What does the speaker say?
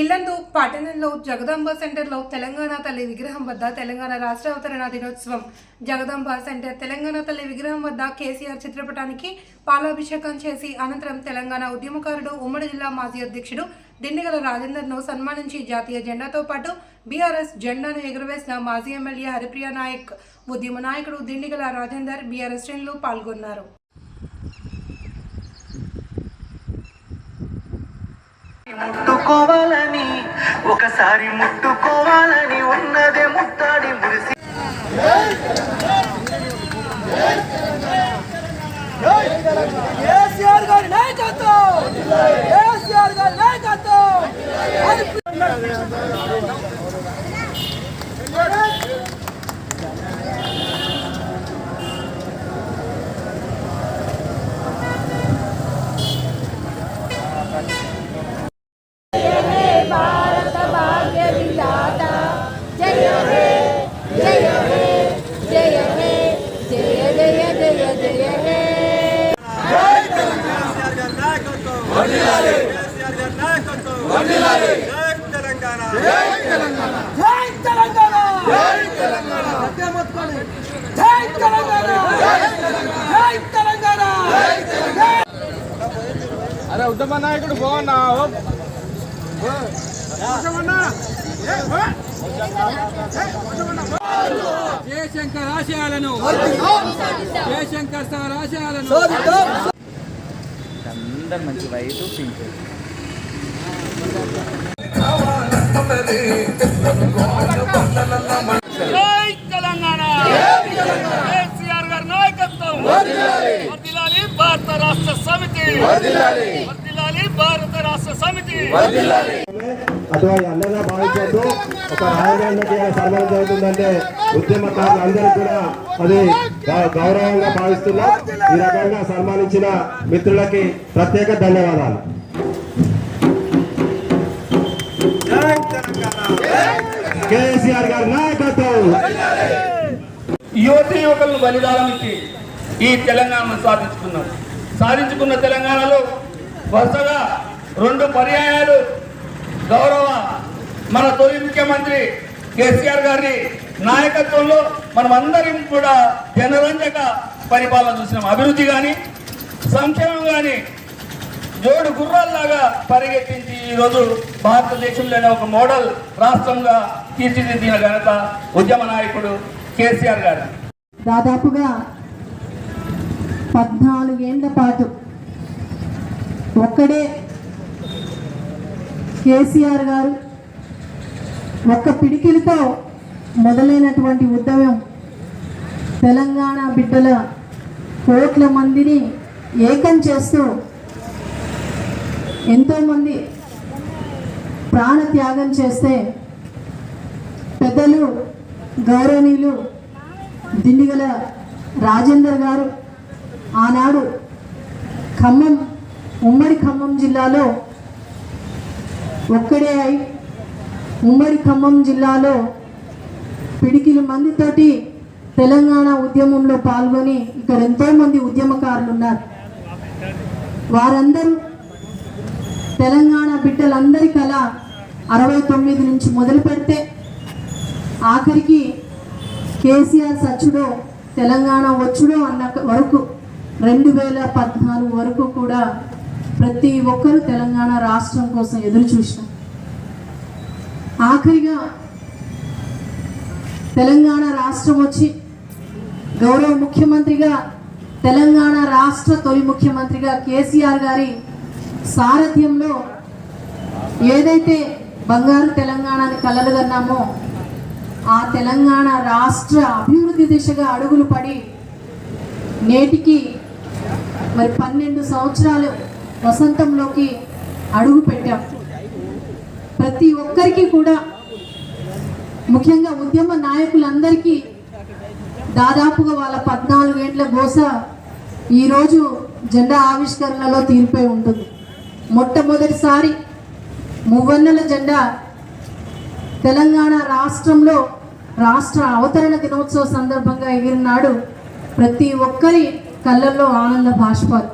ఇల్లందు పట్టణంలో జగదాంబ సెంటర్లో తెలంగాణ తల్లి విగ్రహం వద్ద తెలంగాణ రాష్ట్ర అవతరణ దినోత్సవం. జగదాంబ సెంటర్ తెలంగాణ తల్లి విగ్రహం వద్ద కేసీఆర్ చిత్రపటానికి పాలాభిషేకం చేసి అనంతరం తెలంగాణ ఉద్యమకారుడు ఉమ్మడి జిల్లా మాజీ అధ్యక్షుడు దిండిగల రాజేందర్ను సన్మానించి జాతీయ జెండాతో పాటు బీఆర్ఎస్ జెండాను ఎగురవేసిన మాజీ ఎమ్మెల్యే హరిప్రియ నాయక్ ఉద్యమ నాయకుడు దిండిగల రాజేందర్ బీఆర్ఎస్ శ్రేణులు పాల్గొన్నారు. ముట్టుకోవాలి ఒకసారి ముట్టుకోవాలని ఉన్నదే ముట్టాడి మురిసి. కేసీఆర్ గారు నాయకత్వం! ఉత్తమ నాయకుడు బాగున్నావు జయశంకర్ ఆశయాలను. జయశంకర్ సార్ ఆశయాలను. అందరు మంచి జై తెలంగాణ. కేసీఆర్ గారి నాయకత్వం. భారత రాష్ట్ర సమితి. భారత రాష్ట్ర సమితి. అన్నగా భావించద్దు. ఒక సన్మానం జరుగుతుందంటే ఉద్యమకారులు అందరూ కూడా అది గౌరవంగా భావిస్తున్నాం ఈ రకంగా సన్మానించిన మిత్రులకి ప్రత్యేక ధన్యవాదాలు. కేసీఆర్ గారి నాయకత్వం. యువతి యువకులను బలిదానం ఇచ్చి ఈ తెలంగాణను సాధించుకున్నాం సాధించుకున్న తెలంగాణలో వరుసగా రెండు పర్యాయాలు గౌరవ మన తొలి ముఖ్యమంత్రి కేసీఆర్ గారి నాయకత్వంలో మనం అందరం కూడా జనరంజక పరిపాలన చూసినాం. అభివృద్ధి కానీ సంక్షేమం కానీ జోడు గుర్రాల్లాగా పరిగెత్తించి ఈరోజు భారతదేశంలోనే ఒక మోడల్ రాష్ట్రంగా తీర్చిదిద్దిన ఘనత ఉద్యమ నాయకుడు కేసీఆర్ గారు. దాదాపుగా పద్నాలుగేళ్ళ పాటు ఒక్కడే కేసీఆర్ గారు ఒక్క పిడికిలతో మొదలైనటువంటి ఉద్యమం తెలంగాణ బిడ్డల కోట్ల మందిని ఏకం చేస్తూ ఎంతోమంది ప్రాణ త్యాగం చేస్తే పెద్దలు గౌరవనీయులు దిండిగల రాజేందర్ గారు ఆనాడు ఖమ్మం ఉమ్మడి ఖమ్మం జిల్లాలో ఒక్కడే అయి ఉమ్మడి ఖమ్మం జిల్లాలో పిడికిల మందితోటి తెలంగాణ ఉద్యమంలో పాల్గొని ఇక్కడ ఎంతోమంది ఉద్యమకారులు ఉన్నారు వారందరూ తెలంగాణ బిడ్డలందరి కళ అరవై తొమ్మిది నుంచి మొదలు పెడితే ఆఖరికి కేసీఆర్ సచ్చుడో తెలంగాణ వచ్చుడో అన్న వరకు రెండు వేల పద్నాలుగు వరకు కూడా ప్రతి ఒక్కరూ తెలంగాణ రాష్ట్రం కోసం ఎదురు చూసినాం. ఆఖరిగా తెలంగాణ రాష్ట్రం వచ్చి గౌరవ ముఖ్యమంత్రిగా తెలంగాణ రాష్ట్ర తొలి ముఖ్యమంత్రిగా కేసీఆర్ గారి సారథ్యంలో ఏదైతే బంగారు తెలంగాణని కలలుగన్నామో ఆ తెలంగాణ రాష్ట్ర అభివృద్ధి దిశగా అడుగులు పడి నేటికి మరి పన్నెండు సంవత్సరాలు వసంతంలోకి అడుగు పెట్టాం. ప్రతి ఒక్కరికి కూడా ముఖ్యంగా ఉద్యమ నాయకులందరికీ దాదాపుగా వాళ్ళ పద్నాలుగేండ్ల గోస ఈరోజు జెండా ఆవిష్కరణలో తీరిపోయి ఉంటుంది. మొట్టమొదటిసారి మువ్వన్నెల జెండా తెలంగాణ రాష్ట్రంలో రాష్ట్ర అవతరణ దినోత్సవ సందర్భంగా ఎగిరినాడు ప్రతి ఒక్కరి కళ్ళల్లో ఆనంద భాష్పాలు